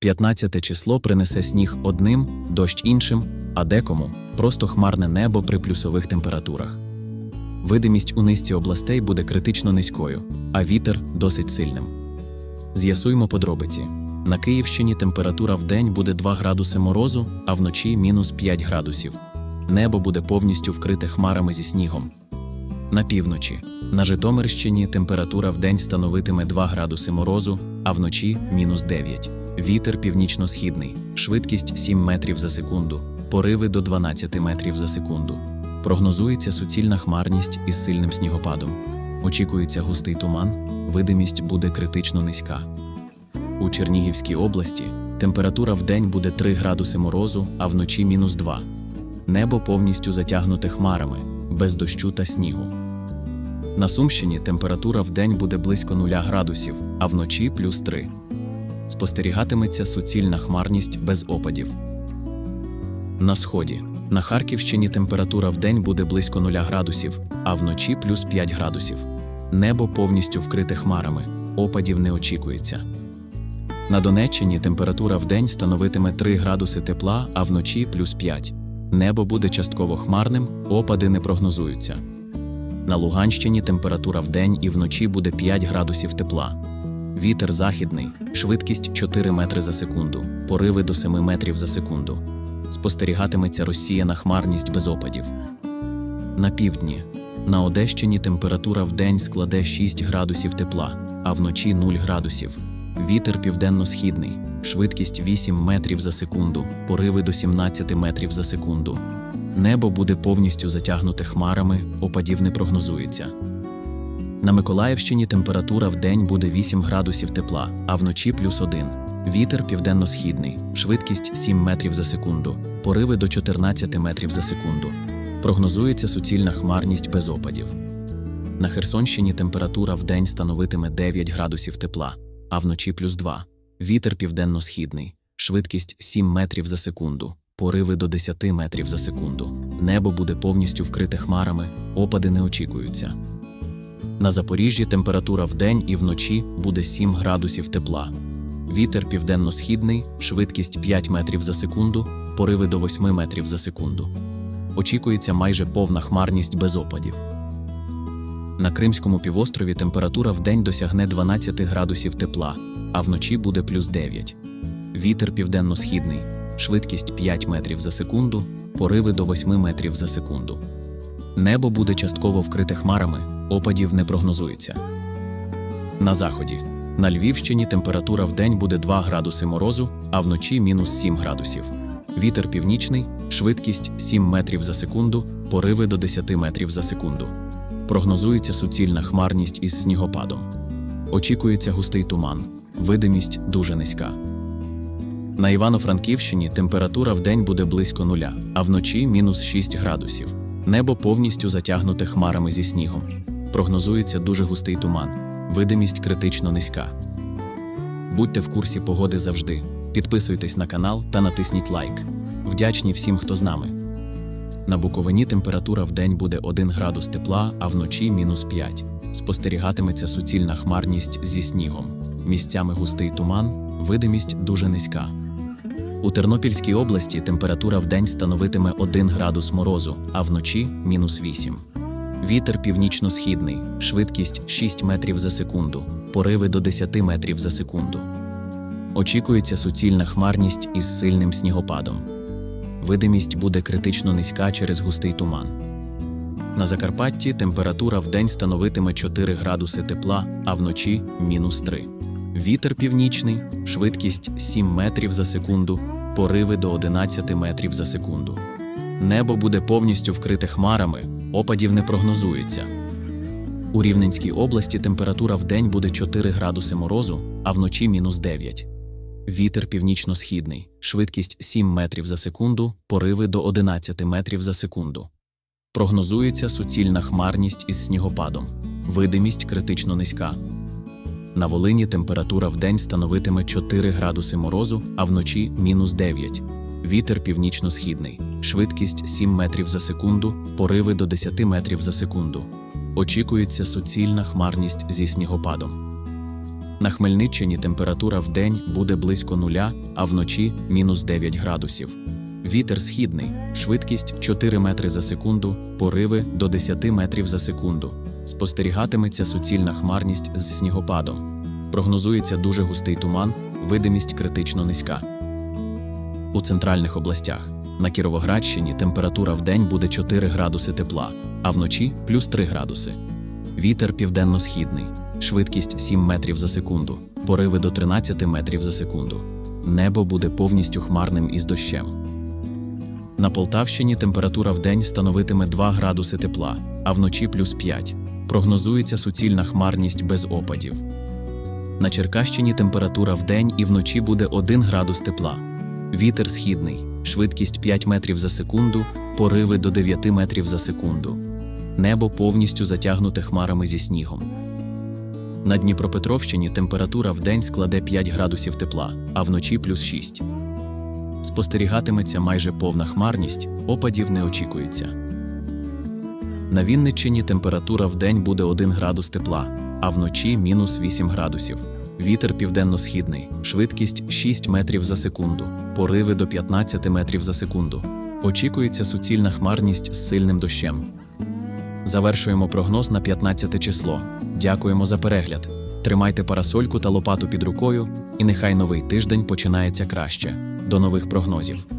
15 число принесе сніг одним, дощ іншим, а декому просто хмарне небо при плюсових температурах. Видимість у низці областей буде критично низькою, а вітер досить сильним. З'ясуємо подробиці. На Київщині температура в день буде 2 градуси морозу, а вночі мінус 5 градусів. Небо буде повністю вкрите хмарами зі снігом. На півночі. На Житомирщині температура в день становитиме 2 градуси морозу, а вночі мінус 9. Вітер північно-східний, швидкість 7 метрів за секунду, пориви до 12 метрів за секунду. Прогнозується суцільна хмарність із сильним снігопадом. Очікується густий туман, видимість буде критично низька. У Чернігівській області температура в день буде 3 градуси морозу, а вночі мінус 2. Небо повністю затягнуте хмарами, без дощу та снігу. На Сумщині температура в день буде близько 0 градусів, а вночі плюс 3. Спостерігатиметься суцільна хмарність без опадів. На сході. На Харківщині температура в день буде близько 0 градусів, а вночі плюс 5 градусів. Небо повністю вкрите хмарами, опадів не очікується. На Донеччині температура в день становитиме 3 градуси тепла, а вночі плюс 5. Небо буде частково хмарним, опади не прогнозуються. На Луганщині температура в день і вночі буде 5 градусів тепла. Вітер західний, швидкість 4 метри за секунду, пориви до 7 метрів за секунду. Спостерігатиметься розсіяна хмарність без опадів. На півдні. На Одещині температура в день складе 6 градусів тепла, а вночі 0 градусів. Вітер південно-східний, швидкість 8 метрів за секунду, пориви до 17 метрів за секунду. Небо буде повністю затягнуте хмарами, опадів не прогнозується. На Миколаївщині температура в день буде 8 градусів тепла, а вночі плюс 1. Вітер південно-східний, швидкість 7 метрів за секунду, пориви до 14 метрів за секунду. Прогнозується суцільна хмарність без опадів. На Херсонщині температура в день становитиме 9 градусів тепла, а вночі плюс 2. Вітер південно-східний, швидкість 7 метрів за секунду, пориви до 10 метрів за секунду. Небо буде повністю вкрите хмарами, опади не очікуються. На Запоріжжі температура вдень і вночі буде 7 градусів тепла. Вітер південно-східний, швидкість 5 метрів за секунду, пориви до 8 метрів за секунду. Очікується майже повна хмарність без опадів. На Кримському півострові температура вдень досягне 12 градусів тепла, а вночі буде плюс 9. Вітер південно-східний, швидкість 5 метрів за секунду, пориви до 8 метрів за секунду. Небо буде частково вкрите хмарами, опадів не прогнозується. На заході. На Львівщині температура вдень буде 2 градуси морозу, а вночі мінус 7 градусів. Вітер північний, швидкість 7 метрів за секунду, пориви до 10 метрів за секунду. Прогнозується суцільна хмарність із снігопадом. Очікується густий туман, видимість дуже низька. На Івано-Франківщині температура вдень буде близько нуля, а вночі мінус 6 градусів. Небо повністю затягнуте хмарами зі снігом. Прогнозується дуже густий туман, видимість критично низька. Будьте в курсі погоди завжди. Підписуйтесь на канал та натисніть лайк. Вдячні всім, хто з нами. На Буковині температура в день буде 1 градус тепла, а вночі мінус 5. Спостерігатиметься суцільна хмарність зі снігом. Місцями густий туман, видимість дуже низька. У Тернопільській області температура в день становитиме 1 градус морозу, а вночі мінус 8. Вітер північно-східний, швидкість 6 метрів за секунду, пориви до 10 метрів за секунду. Очікується суцільна хмарність із сильним снігопадом. Видимість буде критично низька через густий туман. На Закарпатті температура в день становитиме 4 градуси тепла, а вночі мінус 3. Вітер північний, швидкість 7 метрів за секунду, пориви до 11 метрів за секунду. Небо буде повністю вкрите хмарами, опадів не прогнозується. У Рівненській області температура в день буде 4 градуси морозу, а вночі мінус 9. Вітер північно-східний, швидкість 7 метрів за секунду, пориви до 11 метрів за секунду. Прогнозується суцільна хмарність із снігопадом, видимість критично низька. На Волині температура в день становитиме 4 градуси морозу, а вночі мінус 9. Вітер північно-східний, швидкість 7 метрів за секунду, пориви до 10 метрів за секунду. Очікується суцільна хмарність зі снігопадом. На Хмельниччині температура в день буде близько нуля, а вночі мінус 9 градусів. Вітер східний, швидкість 4 метри за секунду, пориви до 10 метрів за секунду. Спостерігатиметься суцільна хмарність з снігопадом. Прогнозується дуже густий туман, видимість критично низька. У центральних областях на Кіровоградщині температура в день буде 4 градуси тепла, а вночі плюс 3 градуси. Вітер південно-східний, швидкість 7 метрів за секунду, пориви до 13 метрів за секунду. Небо буде повністю хмарним із дощем. На Полтавщині температура в день становитиме 2 градуси тепла, а вночі плюс 5. Прогнозується суцільна хмарність без опадів. На Черкащині температура в день і вночі буде 1 градус тепла. Вітер східний, швидкість 5 метрів за секунду, пориви до 9 метрів за секунду. Небо повністю затягнуте хмарами зі снігом. На Дніпропетровщині температура в день складе 5 градусів тепла, а вночі плюс 6. Спостерігатиметься майже повна хмарність, опадів не очікується. На Вінниччині температура в день буде 1 градус тепла, а вночі мінус 8 градусів. Вітер південно-східний, швидкість 6 метрів за секунду, пориви до 15 метрів за секунду. Очікується суцільна хмарність з сильним дощем. Завершуємо прогноз на 15 число. Дякуємо за перегляд. Тримайте парасольку та лопату під рукою, і нехай новий тиждень починається краще. До нових прогнозів.